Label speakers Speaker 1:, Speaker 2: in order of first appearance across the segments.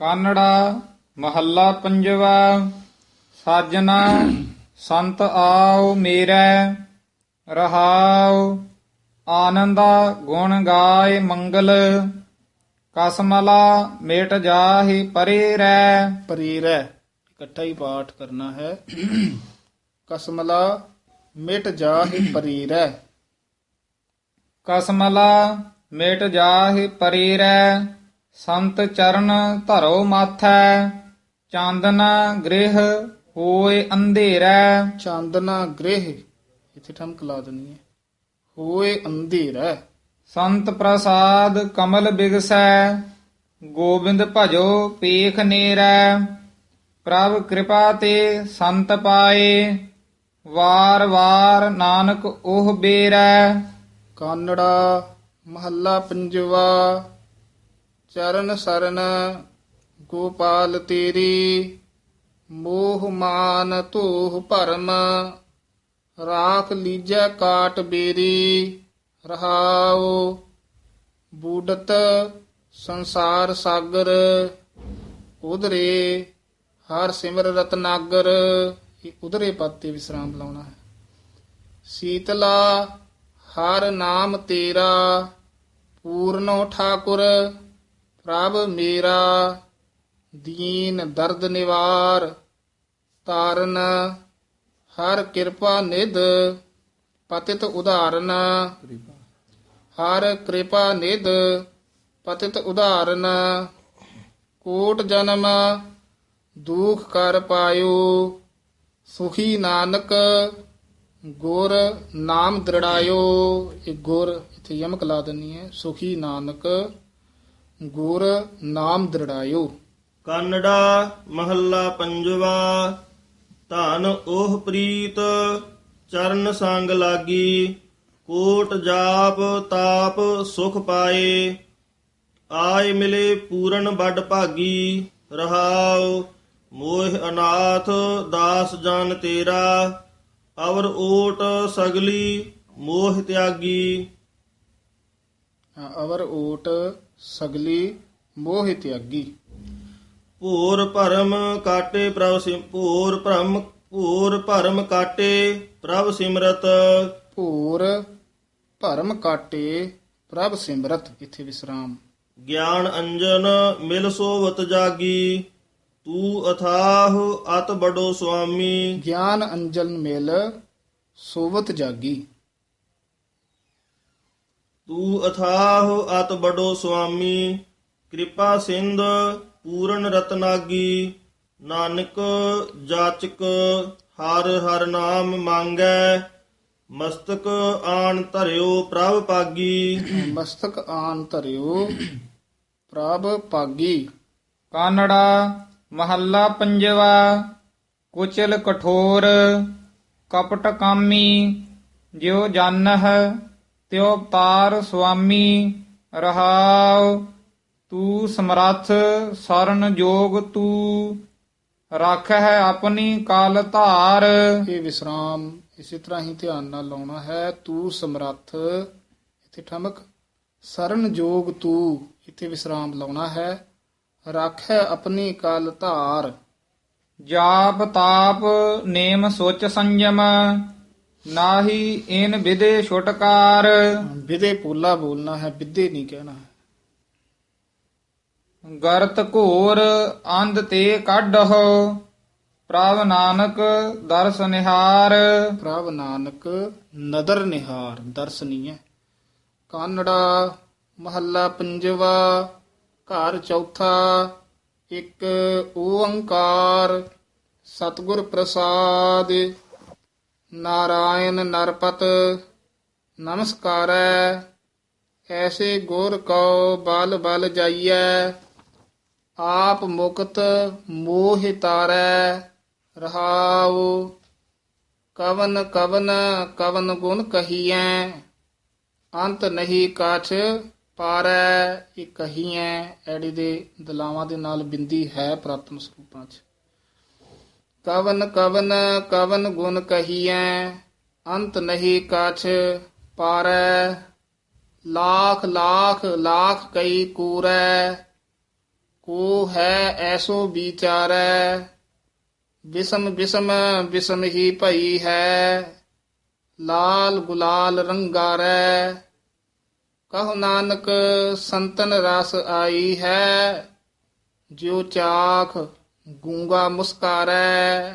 Speaker 1: ਕਾਨੜਾ ਮਹੱਲਾ ਪੰਜਵਾ ਸਾਜਨਾ ਸੰਤ ਆਓ ਮੇਰੈ ਰਹਾਉ ਆਨੰਦਾ ਗੁਣ ਗਾਏ ਮੰਗਲ ਕਸਮਲਾ ਮਿਟ ਜਾਹੀ ਪਰੇ ਰੈ
Speaker 2: ਪਰੀਰੈ ਇਕੱਠਾ ਹੀ ਪਾਠ ਕਰਨਾ ਹੈ। ਕਸਮਲਾ ਮਿਟ ਜਾਹਿ ਪਰੀਰੈ
Speaker 1: ਕਸਮਲਾ ਮਿਟ ਜਾਹੀ ਪਰੇ ਰੈ ਸੰਤ ਚਰਨ ਧਰੋ ਮਾਥੈ ਚਾਂਦਨ ਗ੍ਰਹਿ ਹੋਏ ਅੰਧੇਰੈ।
Speaker 2: ਚਾਂਦਨਾ ਗ੍ਰਹਿ ਇੱਥੇ ਠਮਕ ਲਾ ਦੇਣੀ ਹੈ। ਹੋਏ ਅੰਧੇਰੈ।
Speaker 1: ਸੰਤ ਪ੍ਰਸਾਦ ਕਮਲ ਬਿਗਸੈ ਗੋਬਿੰਦ ਭਜੋ ਪੇਖ ਨੇਰੈ। ਪ੍ਰਭ ਕਿਰਪਾ ਤੇ ਸੰਤ ਪਾਏ ਵਾਰ ਵਾਰ ਨਾਨਕ ਉਹ ਬੇਰੈ।
Speaker 2: ਕਾਨੜਾ ਮਹੱਲਾ ਪੰਜਵਾ ਚਰਨ ਸਰਨ, ਗੋਪਾਲ ਤੇਰੀ, ਮੋਹ ਮਾਨ ਧੋਹ ਭਰਮ, ਰਾਖ ਲੀਜੈ ਕਾਟ ਬੇਰੀ, ਰਹਾਉ ਬੂਡਤ ਸੰਸਾਰ ਸਾਗਰ, ਉਧਰੇ ਹਰ ਸਿਮਰ ਰਤਨਾਗਰ। ਇਹ ਉਧਰੇ ਪਦ ਵਿਸਰਾਮ ਲਾਉਣਾ ਹੈ। ਸੀਤਲਾ, ਹਰ ਨਾਮ ਤੇਰਾ, ਪੂਰਨੋ ਠਾਕੁਰ ਪ੍ਰਭ ਮੇਰਾ ਦੀਨ ਦਰਦ ਨਿਵਾਰ, ਤਾਰਨ ਹਰ ਕਿਰਪਾ ਨਿਧ, ਪਤਿਤ ਉਦਾਹਰਨ ਹਰ ਕਿਰਪਾ ਨਿਧ, ਪਤਿਤ ਉਦਾਹਰਨ ਕੋਟ ਜਨਮ, ਦੁਖ ਕਰ ਪਾਇਓ। ਸੁਖੀ ਨਾਨਕ, ਗੁਰ ਨਾਮ ਦ੍ਰਿੜਾਇਓ। ਇਹ ਗੁਰ ਇਥੇ ਯਮਕ ਲਾ ਦੇਣੀ ਹੈ, ਸੁਖੀ ਨਾਨਕ। ਗੁਰ ਨਾਮ ਦ੍ਰਿੜਾਇਓ।
Speaker 3: ਕਾਨੜਾ ਮਹੱਲਾ ਪੰਜਵਾ, ਧਨ ਉਹ ਪ੍ਰੀਤ, ਚਰਨ ਸੰਗ ਲਾਗੀ, ਕੋਟ ਜਾਪ ਤਾਪ ਸੁਖ ਪਾਏ, ਆਏ ਮਿਲੇ ਪੂਰਨ ਵੱਡ ਭਾਗੀ, ਰਹਾਉ, ਮੋਹ ਅਨਾਥ ਦਾਸ ਜਨ ਤੇਰਾ, ਅਵਰ ਓਟ ਸਗਲੀ ਮੋਹ ਤਿਆਗੀ।
Speaker 2: ਅਵਰ ਓਟ ਸਗਲੀ ਮੋਹ ਤਿਆਗੀ
Speaker 3: ਭੂਰ ਭਰਮ ਕਾਟੇ ਪ੍ਰਭ ਸਿਮ ਭੂਰ ਭਰਮ ਭੂਰ ਭਰਮ ਕਾਟੇ ਪ੍ਰਭ ਸਿਮਰਤ।
Speaker 2: ਭੂਰ ਭਰਮ ਕਾਟੇ ਪ੍ਰਭ ਸਿਮਰਤ ਇੱਥੇ ਵਿਸਰਾਮ।
Speaker 3: ਗਿਆਨ ਅੰਜਨ ਮਿਲ ਸੋਵਤ ਜਾਗੀ ਤੂੰ ਅਥਾਹ ਅਤ ਬੜੋ ਸੁਆਮੀ।
Speaker 2: ਗਿਆਨ ਅੰਜਨ ਮਿਲ ਸੋਵਤ ਜਾਗੀ।
Speaker 3: ਤੂੰ ਅਥਾਹ ਅਤ ਬੜੋ ਸੁਆਮੀ ਕਿਰਪਾ ਸਿੰਧ ਪੂਰਨ ਰਤਨਾਗੀ ਨਾਨਕ ਜਾਚਕ ਹਰ ਹਰ ਨਾਮ ਮੰਗੈ ਮਸਤਕ ਆਣ ਧਰਿਓ ਪ੍ਰਭ ਪਾਗੀ।
Speaker 2: ਮਸਤਕ ਆਨ ਧਰਿਓ ਪ੍ਰਭ ਪਾਗੀ।
Speaker 1: ਕਾਨੜਾ ਮਹੱਲਾ ਪੰਜਵਾ ਕੁਚਲ ਕਠੋਰ ਕਪਟ ਕਾਮੀ ਜਿਉ ਜਾਣਹ ਤਿਉ ਅਵਤਾਰ ਸੁਆਮੀ ਰਹਾਉ ਤੂੰ ਸਮਰੱਥ ਸਰਨ ਜੋਗ ਤੂੰ ਰੱਖ ਹੈ ਆਪਣੀ ਕਾਲ ਧਾਰ।
Speaker 2: ਇਹ ਵਿਸਰਾਮ ਇਸੇ ਤਰ੍ਹਾਂ ਹੀ ਧਿਆਨ ਨਾਲ ਲਾਉਣਾ ਹੈ ਤੂੰ ਸਮਰੱਥ ਇੱਥੇ ਠਮਕ ਸਰਨ ਜੋਗ ਤੂੰ ਇੱਥੇ ਵਿਸਰਾਮ ਲਾਉਣਾ ਹੈ ਰੱਖ ਹੈ ਆਪਣੀ ਕਾਲ ਧਾਰ।
Speaker 1: ਜਾਪ ਤਾਪ ਨੇਮ ਸੋਚ ਸੰਜਮ ਨਾਹੀ ਇਨ ਵਿਦੇ ਛੁਟਕਾਰ।
Speaker 2: ਵਿਦੇ ਪੋਲਾ ਬੋਲਣਾ ਹੈ ਵਿਦੇ ਨਹੀਂ ਕਹਿਣਾ ਹੈ।
Speaker 1: ਗਰਤ ਘੋਰ ਅੰਧ ਤੇ ਕੱਢਹੁ ਪ੍ਰਭ ਨਾਨਕ ਦਰਸ ਨਿਹਾਰ।
Speaker 2: ਪ੍ਰਭ ਨਾਨਕ ਨਦਰ ਨਿਹਾਰ ਦਰਸ਼ਨੀ ਹੈ। ਕਾਨੜਾ ਮਹੱਲਾ ਪੰਜਵਾ ਘਰ ਚੌਥਾ ਇੱਕ ਓੰਕਾਰ ਸਤਿਗੁਰ ਪ੍ਰਸਾਦ। ਨਾਰਾਇਣ ਨਰਪਤ, ਨਮਸਕਾਰੈ। ਐਸੇ ਗੁਰ ਕਉ ਬਲ ਬਲ ਜਾਈਐ, ਆਪ ਮੁਕਤ ਮੋਹਿ ਤਾਰੈ, ਰਹਾਉ। ਕਵਨ ਕਵਨ ਕਵਨ ਗੁਣ ਕਹੀਐ, ਅੰਤ ਨਹੀਂ ਕਾਛ ਪਾਰੈ, ਇਹ ਕਹੀਐ। ਐੜੀ ਦੇ ਦਲਾਵਾਂ ਦੇ ਨਾਲ ਬਿੰਦੀ ਹੈ ਪ੍ਰਾਤਮ ਸਰੂਪਾਂ 'ਚ। ਕਵਨ ਕਵਨ ਕਵਨ ਗੁਣ ਕਹੀਐ, ਅੰਤ ਨਹੀਂ ਕਛ ਪਾਰੈ। ਲਾਖ ਲਾਖ ਲਾਖ ਕਈ ਕੂਰੈ, ਕੋ ਹੈ ਐਸੋ ਵਿਚਾਰੈ। ਬਿਸਮ ਬਿਸਮ ਬਿਸਮ ਹੀ ਭਈ ਹੈ, ਲਾਲ ਗੁਲਾਲ ਰੰਗਾਰੈ। ਕਹ ਨਾਨਕ ਸੰਤਨ ਰਸ ਆਈ ਹੈ, ਜਿਉ ਚਾਖ ਗੂੰਗਾ ਮੁਸਕਾਰੈ।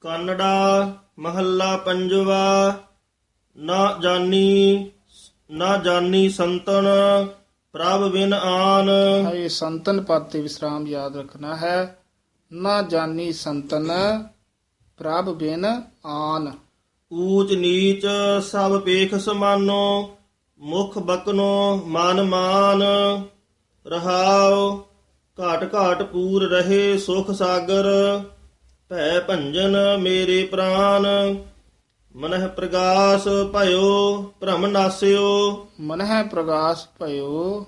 Speaker 3: ਕਾਨੜਾ ਮਹੱਲਾ ਪੰਜਵਾ ਨਾ ਜਾਣੀ ਨਾ ਜਾਣੀ ਸੰਤਨ ਪ੍ਰਭ ਬਿਨ ਆਨ।
Speaker 2: ਇਹ ਸੰਤਨ ਪਦ ਤੇ ਵਿਸਰਾਮ ਯਾਦ ਰੱਖਣਾ ਹੈ। ਨਾ ਜਾਣੀ ਸੰਤਨ ਪ੍ਰਭ ਬਿਨ ਆਨ।
Speaker 3: ਊਚ ਨੀਚ ਸਭ ਪੇਖ ਸਮਾਨੋ ਮੁਖ ਬਕਨੋ ਮਨ ਮਾਨ। ਰਹਾਉ ਘਾਟ ਘਾਟ ਪੂਰ ਰਹੇ ਸੁਖ ਸਾਗਰ ਭੈ ਭੰਜਨ ਮੇਰੇ ਪ੍ਰਾਨ। ਮਨਹ ਪ੍ਰਗਾਸ ਭਇਓ ਭ੍ਰਮ ਨਾਸਿਓ।
Speaker 2: ਮਨਹਿ ਪ੍ਰਗਾਸ ਭਇਓ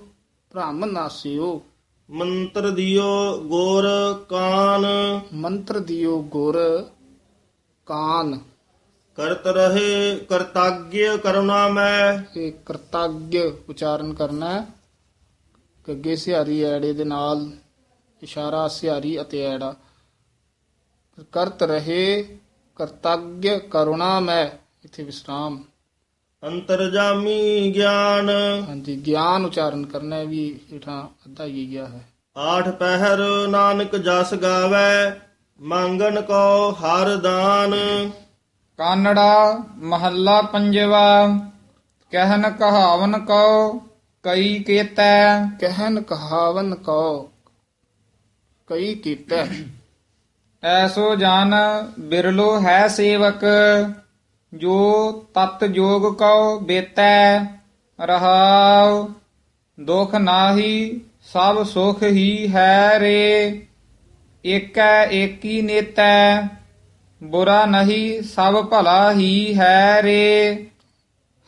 Speaker 2: ਭ੍ਰਮ ਨਾਸਿਓ।
Speaker 3: ਮੰਤਰ ਦਿਓ ਗੋਰ ਕਾਨ।
Speaker 2: ਮੰਤਰ ਦਿਓ ਗੁਰ ਕਾਨ।
Speaker 3: ਕਰਤ ਰਹੇ ਕਰਤਾਗ੍ਯ ਕਰੁਣਾ ਮੈਂ।
Speaker 2: ਇਹ ਕਰਤੱਗ ਉਚਾਰਨ ਕਰਨਾ ਹੈ। ਗੱਗੇ ਸਿਹਾਰੀ ਐੜੇ ਦੇ ਨਾਲ ਇਸ਼ਾਰਾ ਸਿਹਾਰੀ ਅਤੇ ਐੜਾ। ਕਰਤ ਰਹੇ ਕਰਤੱਗ ਕਰੁਣਾ ਮੈਂ ਇਥੇ ਵਿਸਰਾਮ।
Speaker 3: ਅੰਤਰਜਾਮੀ ਗਿਆਨ।
Speaker 2: ਹਾਂਜੀ ਗਿਆਨ ਉਚਾਰਨ ਕਰਨਾ ਵੀ ਹੇਠਾਂ ਅੱਧਾ ਹੀ ਗਿਆ ਹੈ।
Speaker 3: ਆਠ ਪਹਿਰ ਨਾਨਕ ਜਸ ਗਾਵੇ ਮੰਗਣ ਕੋ ਹਰ ਦਾਨ।
Speaker 1: ਕਾਨੜਾ ਮਹੱਲਾ ਪੰਜਵਾ ਕਹਿਨ ਕਹਾਵਨ ਕਉ ਕਈ ਕੇਤੈ
Speaker 2: ਕਹਿਨ ਕਹਾਵਨ ਕੋ ਕਈ ਕੀਤਾ।
Speaker 1: ਐਸੋ ਜਨ ਬਿਰਲੋ ਹੈ ਸੇਵਕ, ਜੋ ਤਤ ਜੋਗ ਕਉ ਬੇਤੈ, ਰਹਾਉ ਦੁਖ ਨਾਹੀ ਸਭ ਸੁਖ ਹੀ ਹੈ ਰੇ। ਏਕੈ ਏਕੀ ਨੇਤੈ, ਬੁਰਾ ਨਹੀਂ ਸਭ ਭਲਾ ਹੀ ਹੈ ਰੇ।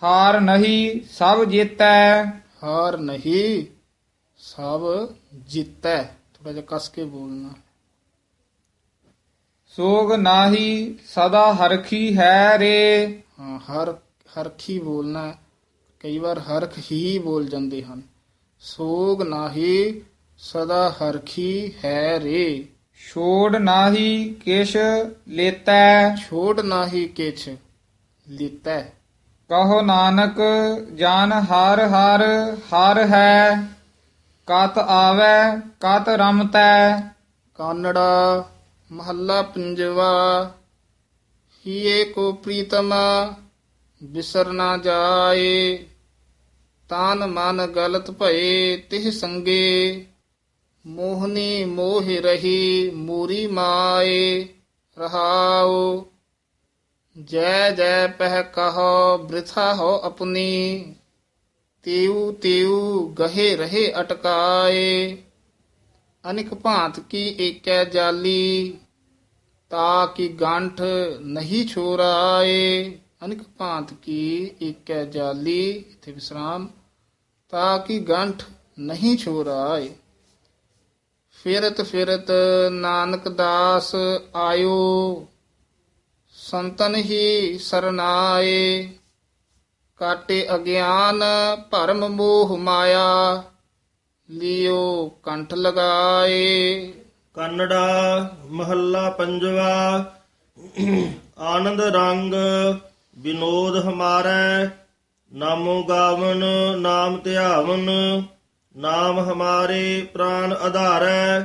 Speaker 1: ਹਾਰ ਨਹੀਂ ਸਭ ਜੀਤੈ
Speaker 2: ਹਾਰ ਨਹੀਂ ਸਭ ਜਿੱਤੈ। ਥੋੜਾ ਜਿਹਾ ਕਸ ਕੇ ਬੋਲਣਾ।
Speaker 1: ਸੋਗ ਨਾਹੀ ਸਦਾ ਹਰਖੀ ਹੈ ਰੇ।
Speaker 2: ਹਾਂ ਹਰ ਹਰਖੀ ਬੋਲਣਾ। ਕਈ ਵਾਰ ਹਰਖ ਹੀ ਬੋਲ ਜਾਂਦੇ ਹਨ। ਸੋਗ ਨਾਹੀ ਸਦਾ ਹਰਖੀ ਹੈ ਰੇ।
Speaker 1: ਛੋੜ ਨਾਹੀ ਕਿਛ ਲੇਤੈ।
Speaker 2: ਛੋੜ ਨਾਹੀ ਕਿਛ ਲੀਤੈ।
Speaker 1: ਕਹੋ ਨਾਨਕ, ਜਾਨ ਹਰ ਹਰ ਹਰ ਹੈ, ਕਤ ਆਵੈ, ਕਤ ਰਮਤੈ।
Speaker 2: ਕਾਨੜਾ ਮਹੱਲਾ ਪੰਜਵਾ, ਹੀਏ ਕੋ ਪ੍ਰੀਤਮਾ, ਬਿਸਰ ਨਾ ਜਾਏ। ਤਾਨ ਮਨ ਗਲਤ ਭਏ, ਤਿਹ ਸੰਗੇ। ਮੋਹਨੀ ਮੋਹ ਰਹੀ, ਮੂਰੀ ਮਾਏ ਰਹਾਓ ਜੈ ਜੈ ਪਹਿ ਕਹੋ ਬ੍ਰਿਥਾ ਹੋ ਆਪਣੀ ਤੇਉ ਤੇਉ ਗਹੇ ਰਹੇ ਅਟਕਾਏ ਅਨਿਕ ਭਾਂਤ ਕੀ ਏਕੈ ਜਾਲੀ ਤਾ ਕੀ ਗੰਠ ਨਹੀਂ ਛੋਰਾਏ ਅਨਿਕ ਭਾਂਤ ਕੀ ਏਕੈ ਜਾਲੀ ਇਥੇ ਵਿਸਰਾਮ ਤਾ ਕੀ ਗੰਠ ਨਹੀਂ ਛੋਰਾਏ ਫਿਰਤ ਫਿਰਤ ਨਾਨਕ ਦਾਸ ਆਇਓ ਸੰਤਨ ਹੀ ਸਰਨਾਏ, ਕਾਟੇ ਅਗਿਆਨ ਭਰਮ ਮੋਹ ਮਾਇਆ, ਲਿਓ ਕੰਠ ਲਗਾਏ।
Speaker 3: ਕੰਨੜਾ, ਮਹੱਲਾ ਪੰਜਵਾ, ਆਨੰਦ ਰੰਗ, ਵਿਨੋਦ ਹਮਾਰੈ, ਨਾਮੋ ਗਾਵਨ, ਨਾਮ ਧਿਆਵਨ, ਨਾਮ ਹਮਾਰੇ ਪ੍ਰਾਨ ਆਧਾਰੈ,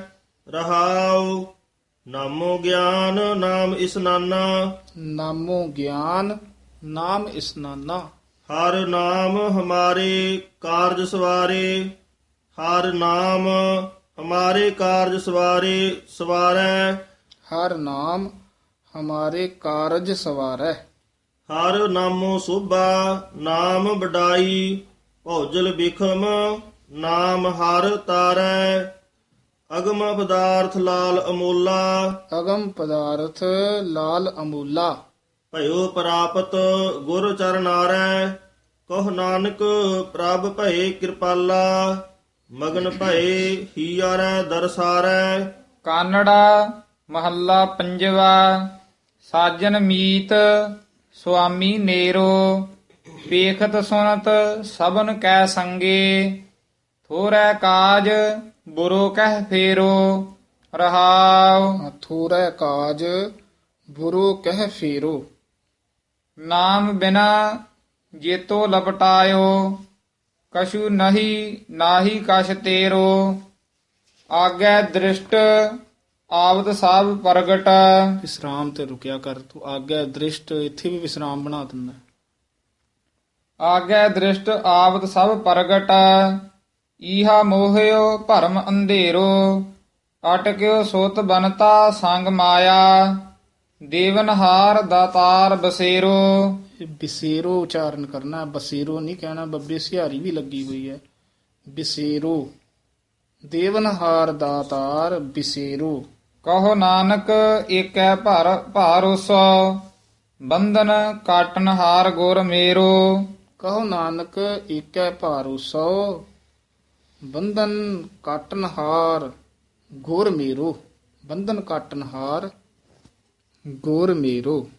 Speaker 3: ਰਹਾਉ ਨਾਮੋ ਗਿਆਨ ਨਾਮ ਇਸਨਾਨਾ।
Speaker 2: ਨਾਮੋ ਗਿਆਨ ਨਾਮ ਇਸਨਾਨਾ।
Speaker 3: ਹਰ ਨਾਮ ਹਮਾਰੇ ਕਾਰਜ ਸਵਾਰੇ। ਹਰ ਨਾਮ ਹਮਾਰੇ ਕਾਰਜ ਸਵਾਰੇ ਸਵਾਰੈ।
Speaker 2: ਹਰ ਨਾਮ ਹਮਾਰੇ ਕਾਰਜ ਸਵਾਰੈ।
Speaker 3: ਹਰ ਨਾਮੋ ਸੋਭਾ ਨਾਮ ਵਡਾਈ। ਭੌਜਲ ਬਿਖਮ ਨਾਮ ਹਰ ਤਾਰੈ। ਅਗਮ ਪਦਾਰਥ ਲਾਲ ਅਮੋਲਾ।
Speaker 2: ਅਗਮ ਪਦਾਰਥ ਲਾਲ ਅਮੂਲਾ।
Speaker 3: ਭਇਓ ਪ੍ਰਾਪਤ ਗੁਰ ਚਰਨਾਰੈ ਕਹ ਨਾਨਕ ਪ੍ਰਭ ਭਏ ਕਿਰਪਾਲਾ। ਮਗਨ ਭਏ ਹੀਆਰੈ ਦਰਸਾਰੈ।
Speaker 1: ਕਾਨੜਾ ਮਹੱਲਾ ਪੰਜਵਾ ਸਾਜਨ ਮੀਤ ਸੁਆਮੀ ਨੇਰੋ ਵੇਖਤ ਸੁਨਤ ਸਭਨ ਕੈ ਸੰਗੇ ਥੋਰੈ ਕਾਜ ਬੁਰੋ ਕਹਿ ਫੇਰੋ ਰਹਾਉ।
Speaker 2: ਥੋਰੈ ਕਾਜ ਬੁਰੋ ਕਹਿ ਫੇਰੋ।
Speaker 1: ਨਾਮ ਬਿਨਾ ਜੇਤੋ ਲਪਟਾਇਓ ਕਛੂ ਨਹੀਂ ਨਾਹੀ ਕਛ ਤੇਰੋ। ਆਗੈ ਦ੍ਰਿਸ਼ਟ ਆਵਤ ਸਭ ਪ੍ਰਗਟ।
Speaker 2: ਵਿਸਰਾਮ ਤੇ ਰੁਕਿਆ ਕਰ ਤੂੰ ਆਗਿਆ ਦ੍ਰਿਸ਼ਟ ਇੱਥੇ ਵੀ ਵਿਸਰਾਮ ਬਣਾ ਦਿੰਦਾ।
Speaker 1: ਆਗੈ ਦ੍ਰਿਸ਼ਟ ਆਵਤ ਸਭ ਪ੍ਰਗਟ। ਈਹਾ ਮੋਹਿਓ ਭਰਮ ਅੰਧੇਰੋ ਅਟਕਿਓ ਸੋਤ ਬਨਤਾ ਸੰਗ ਮਾਇਆ ਦੇਵਨਹਾਰ ਦਾਤਾਰ ਬਸੇਰੋ।
Speaker 2: ਬਿਸੇਰੋ ਉਚਾਰਨ ਕਰਨਾ ਬਸੇਰੋ ਨਹੀਂ ਕਹਿਣਾ ਬੱਬੇ ਸਿਹਾਰੀ ਵੀ ਲੱਗੀ ਹੋਈ ਹੈ। ਬਿਸੇਰੋ ਦੇਵਨਹਾਰ ਦਾਤਾਰ ਬਿਸੇਰੋ।
Speaker 1: ਕਹੋ ਨਾਨਕ ਏਕੈ ਭਰ ਭਾਰੋਸੋ ਬੰਧਨ ਕਾਟਨ ਹਾਰ ਗੁਰ ਮੇਰੋ।
Speaker 2: ਕਹੋ ਨਾਨਕ ਏਕੈ ਭਾਰੂ ਸੋ ਬੰਧਨ ਕਾਟਨਹਾਰ ਗੁਰ ਮੇਰੋ। ਬੰਧਨ ਕਾਟਨਹਾਰ ਗੁਰ ਮੇਰੋ।